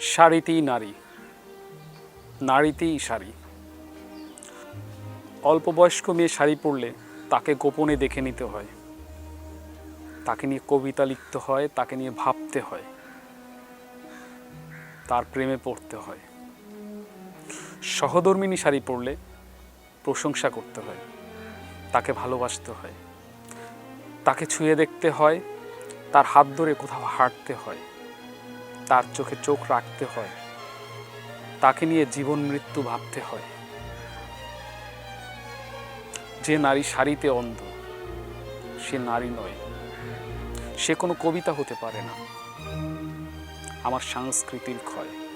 শাড়িতেই নারী। নারীতেই শাড়ি অল্প বয়স্ক মেয়ে শাড়ি পরলে তাকে গোপনে দেখে নিতে হয়। তাকে নিয়ে কবিতা লিখতে হয়, তাকে নিয়ে ভাবতে হয়। তার প্রেমে পড়তে হয়। সহধর্মিনী শাড়ি পরলে প্রশংসা করতে হয়। তাকে ভালোবাসতে হয়। তাকে ছুঁয়ে দেখতে হয়। তার হাত ধরে কোথাও হাঁটতে হয়। তার চোখে চোখ রাখতে হয়। তাকে নিয়ে জীবন মৃত্যু ভাবতে হয়। যে নারী শাড়িতে অন্ধ, সে নারী নয়। সে কোনো কবিতা হতে পারে না। আমার সাংস্কৃতিক ক্ষয়।